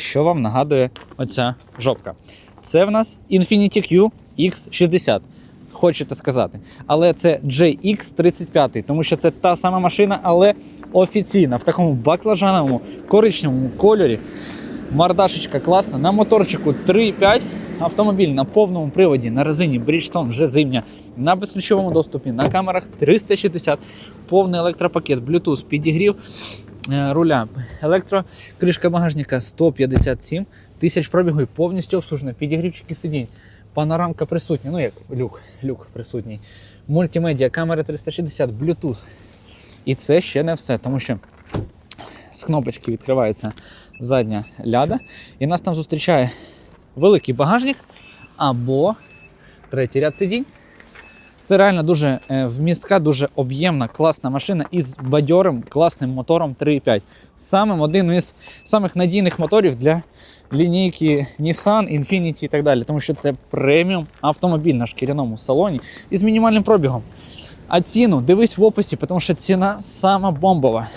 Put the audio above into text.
що вам нагадує оця жопка. Це в нас Infiniti Q X60. Хочете сказати. Але це JX35, тому що це та сама машина, але офіційна, в такому баклажановому коричневому кольорі. Мордашечка класна. На моторчику 3.5. Автомобіль на повному приводі на резині Bridgestone вже зимня, на безключовому доступі, на камерах 360, повний електропакет, Bluetooth, підігрів руля, електрокришка багажника 157 тисяч пробігу і повністю обслужена, підігрівчики сидінь, панорамка присутня, ну як люк, люк присутній, мультимедіа, камера 360, Bluetooth. І це ще не все, тому що з кнопочки відкривається задня ляда, і нас там зустрічає великий багажник або третій ряд сидінь. Це реально дуже е, вмістка, дуже об'ємна, класна машина із бадьорим класним мотором 3.5. Самим один із самих надійних моторів для лінійки Nissan, Infiniti і так далі. Тому що це преміум автомобіль на шкіряному салоні із мінімальним пробігом. А ціну дивись в описі, тому що ціна сама бомбова.